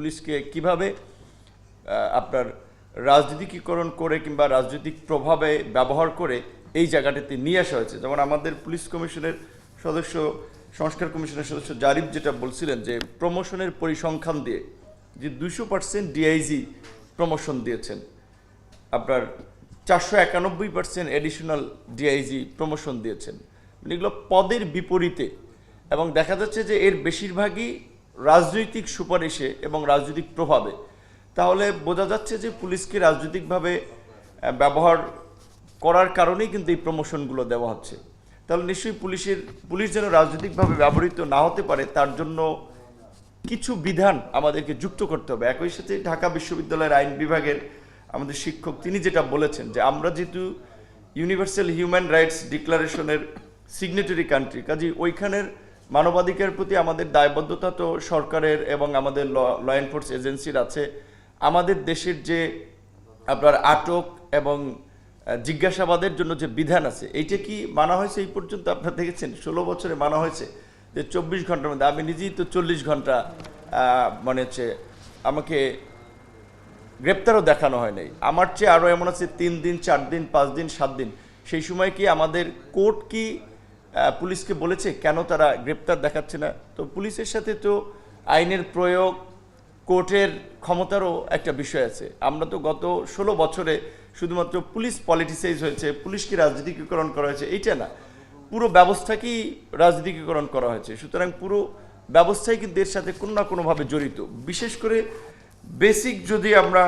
পুলিশকে কীভাবে আপনার রাজনীতিকীকরণ করে কিংবা রাজনৈতিক প্রভাবে ব্যবহার করে এই জায়গাটাতে নিয়ে আসা হয়েছে? যেমন আমাদের পুলিশ কমিশনের সদস্য, সংস্কার কমিশনের সদস্য জারিফ যেটা বলছিলেন যে প্রমোশনের পরিসংখ্যান দিয়ে যে দুশো পার্সেন্ট ডিআইজি প্রমোশন দিয়েছেন, আপনার চারশো একানব্বই পার্সেন্ট এডিশনাল ডিআইজি প্রমোশন দিয়েছেন। মানে এগুলো পদের বিপরীতে। এবং দেখা যাচ্ছে যে এর বেশিরভাগই রাজনৈতিক সুপারিশে এবং রাজনৈতিক প্রভাবে। তাহলে বোঝা যাচ্ছে যে পুলিশকে রাজনৈতিকভাবে ব্যবহার করার কারণেই কিন্তু এই প্রমোশনগুলো দেওয়া হচ্ছে। তাহলে নিশ্চয়ই পুলিশের, পুলিশ যেন রাজনৈতিকভাবে ব্যবহৃত না হতে পারে, তার জন্য কিছু বিধান আমাদেরকে যুক্ত করতে হবে। একই সাথে ঢাকা বিশ্ববিদ্যালয়ের আইন বিভাগের আমাদের শিক্ষক, তিনি যেটা বলেছেন যে আমরা যেহেতু ইউনিভার্সাল হিউম্যান রাইটস ডিক্লারেশনের সিগনেটারি কান্ট্রি কাজে ওইখানের মানবাধিকারের প্রতি আমাদের দায়বদ্ধতা তো সরকারের এবং আমাদের ল এনফোর্স এজেন্সির আছে। আমাদের দেশের যে আপনার আটক এবং জিজ্ঞাসাবাদের জন্য যে বিধান আছে, এইটা কি মানা হয়েছে এই পর্যন্ত আপনারা দেখেছেন? ষোলো বছরে মানা হয়েছে যে চব্বিশ ঘণ্টার মধ্যে। আমি নিজেই তো চল্লিশ ঘণ্টা মানে হচ্ছে আমাকে গ্রেপ্তারও দেখানো হয় নাই। আমার চেয়ে আরও এমন আছে, তিন দিন, চার দিন, পাঁচ দিন, সাত দিন। সেই সময় কি আমাদের কোর্ট কি পুলিশকে বলেছে, কেন তারা গ্রেপ্তার দেখাচ্ছে না? তো পুলিশের সাথে তো আইনের প্রয়োগ, কোর্টের ক্ষমতারও একটা বিষয় আছে। আমরা তো গত ষোলো বছরে শুধুমাত্র পুলিশ পলিটিসাইজ হয়েছে, পুলিশকে রাজনীতিকীকরণ করা হয়েছে, এইটা না। পুরো ব্যবস্থাকেই রাজনীতিকীকরণ করা হয়েছে। সুতরাং পুরো ব্যবস্থাই কিন্তু এর সাথে কোনো না কোনোভাবে জড়িত। বিশেষ করে বেসিক যদি আমরা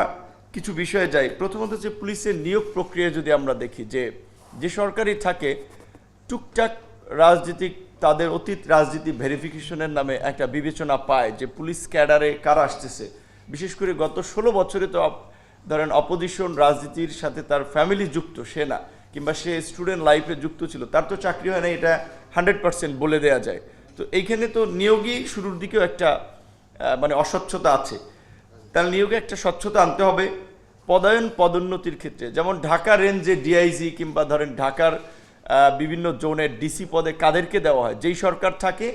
কিছু বিষয়ে যাই, প্রথমত হচ্ছে পুলিশের নিয়োগ প্রক্রিয়া যদি আমরা দেখি, যে যে সরকারই থাকে, টুকটাক রাজনীতিক, তাদের অতীত রাজনীতি ভেরিফিকেশনের নামে একটা বিবেচনা পায় যে পুলিশ ক্যাডারে কারা আসতেছে। বিশেষ করে গত ষোলো বছরে তো ধরেন অপোজিশন রাজনীতির সাথে তার ফ্যামিলি যুক্ত, সে না, কিংবা সে স্টুডেন্ট লাইফে যুক্ত ছিল, তার তো চাকরি হয় না, এটা হান্ড্রেড পার্সেন্ট বলে দেওয়া যায়। তো এইখানে তো নিয়োগই শুরুর দিকেও একটা মানে অস্বচ্ছতা আছে। তার নিয়োগে একটা স্বচ্ছতা আনতে হবে। পদায়ন পদোন্নতির ক্ষেত্রে, যেমন ঢাকা রেঞ্জে ডিআইজি কিংবা ধরেন ঢাকার বিভিন্ন জোনের ডিসি পদে কাদেরকে দেওয়া হয়? যেই সরকার থাকে,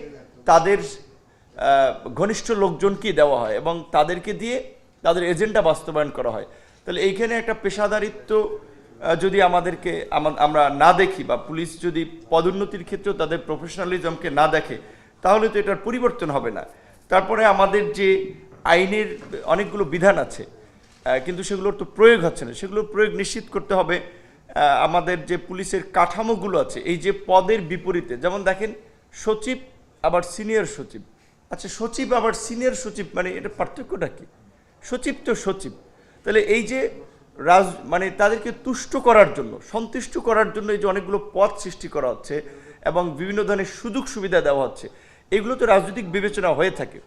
তাদের ঘনিষ্ঠ লোকজনকেই দেওয়া হয় এবং তাদেরকে দিয়ে তাদের এজেন্ডা বাস্তবায়ন করা হয়। তাহলে এইখানে একটা পেশাদারিত্ব যদি আমাদেরকে আমরা না দেখি বা পুলিশ যদি পদোন্নতির ক্ষেত্রেও তাদের প্রফেশনালিজমকে না দেখে, তাহলে তো এটার পরিবর্তন হবে না। তারপরে আমাদের যে আইনের অনেকগুলো বিধান আছে কিন্তু সেগুলোর তো প্রয়োগ হচ্ছে না। সেগুলোর প্রয়োগ নিশ্চিত করতে হবে। আমাদের যে পুলিশের কাঠামোগুলো আছে, এই যে পদের বিপরীতে, যেমন দেখেন, সচিব, আবার সিনিয়র সচিব। আচ্ছা সচিব, আবার সিনিয়র সচিব মানে এটা পার্থক্যটা কি? সচিব তো সচিব। তাহলে এই যে রাজ মানে তাদেরকে তুষ্ট করার জন্য, সন্তুষ্ট করার জন্য এই যে অনেকগুলো পদ সৃষ্টি করা হচ্ছে এবং বিভিন্ন ধরনের সুযোগ সুবিধা দেওয়া হচ্ছে, এগুলো তো রাজনৈতিক বিবেচনা হয়ে থাকে।